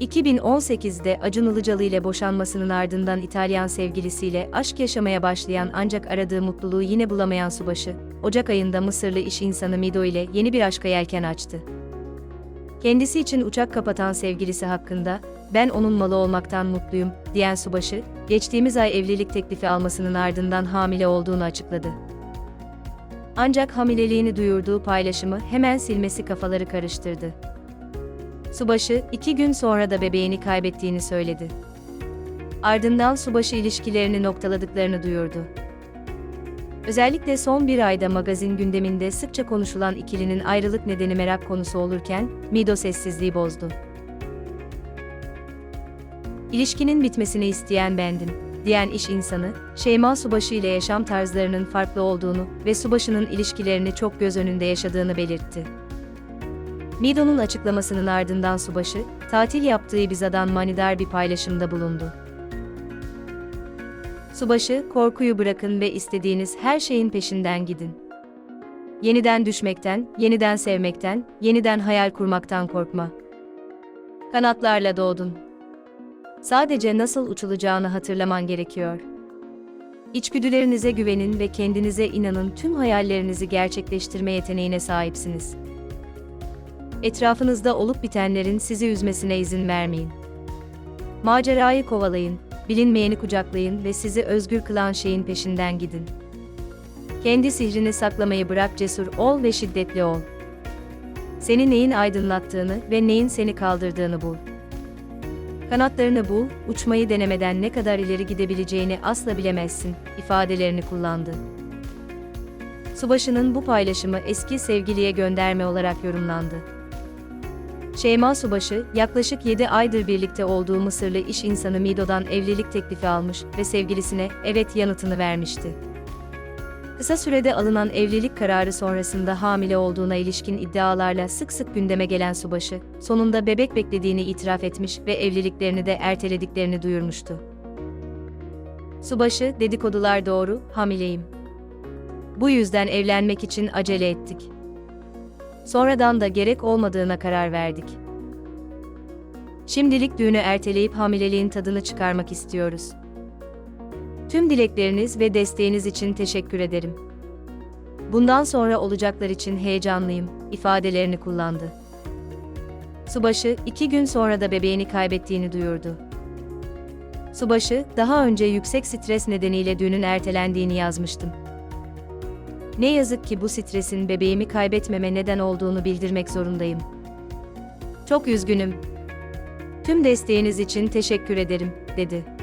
...2018'de Acun Ilıcalı ile boşanmasının ardından İtalyan sevgilisiyle aşk yaşamaya başlayan ancak aradığı mutluluğu yine bulamayan subaşı, Ocak ayında Mısırlı iş insanı Mido ile yeni bir aşka yelken açtı. Kendisi için uçak kapatan sevgilisi hakkında, ben onun malı olmaktan mutluyum, diyen subaşı, geçtiğimiz ay evlilik teklifi almasının ardından hamile olduğunu açıkladı. Ancak hamileliğini duyurduğu paylaşımı hemen silmesi kafaları karıştırdı. Subaşı, iki gün sonra da bebeğini kaybettiğini söyledi. Ardından subaşı ilişkilerini noktaladıklarını duyurdu. Özellikle son bir ayda magazin gündeminde sıkça konuşulan ikilinin ayrılık nedeni merak konusu olurken, Mido sessizliği bozdu. İlişkinin bitmesini isteyen bendim, diyen iş insanı, Şeyma Subaşı ile yaşam tarzlarının farklı olduğunu ve Subaşı'nın ilişkilerini çok göz önünde yaşadığını belirtti. Mido'nun açıklamasının ardından Subaşı, tatil yaptığı Ibiza'dan manidar bir paylaşımda bulundu. Subaşı, korkuyu bırakın ve istediğiniz her şeyin peşinden gidin. Yeniden düşmekten, yeniden sevmekten, yeniden hayal kurmaktan korkma. Kanatlarla doğdun. Sadece nasıl uçulacağını hatırlaman gerekiyor. İçgüdülerinize güvenin ve kendinize inanın tüm hayallerinizi gerçekleştirme yeteneğine sahipsiniz. Etrafınızda olup bitenlerin sizi üzmesine izin vermeyin. Macerayı kovalayın, bilinmeyeni kucaklayın ve sizi özgür kılan şeyin peşinden gidin. Kendi sihrini saklamayı bırak cesur ol ve şiddetli ol. Seni neyin aydınlattığını ve neyin seni kaldırdığını bul. Kanatlarını bul, uçmayı denemeden ne kadar ileri gidebileceğini asla bilemezsin, ifadelerini kullandı. Subaşı'nın bu paylaşımı eski sevgiliye gönderme olarak yorumlandı. Şeyma Subaşı, yaklaşık 7 aydır birlikte olduğu Mısırlı iş insanı Mido'dan evlilik teklifi almış ve sevgilisine evet yanıtını vermişti. Kısa sürede alınan evlilik kararı sonrasında hamile olduğuna ilişkin iddialarla sık sık gündeme gelen Subaşı, sonunda bebek beklediğini itiraf etmiş ve evliliklerini de ertelediklerini duyurmuştu. Subaşı, dedikodular doğru, hamileyim. Bu yüzden evlenmek için acele ettik. Sonradan da gerek olmadığına karar verdik. Şimdilik düğünü erteleyip hamileliğin tadını çıkarmak istiyoruz. Tüm dilekleriniz ve desteğiniz için teşekkür ederim. Bundan sonra olacaklar için heyecanlıyım, ifadelerini kullandı. Subaşı, iki gün sonra da bebeğini kaybettiğini duyurdu. Subaşı, daha önce yüksek stres nedeniyle düğünün ertelendiğini yazmıştım. Ne yazık ki bu stresin bebeğimi kaybetmeme neden olduğunu bildirmek zorundayım. Çok üzgünüm. Tüm desteğiniz için teşekkür ederim, dedi.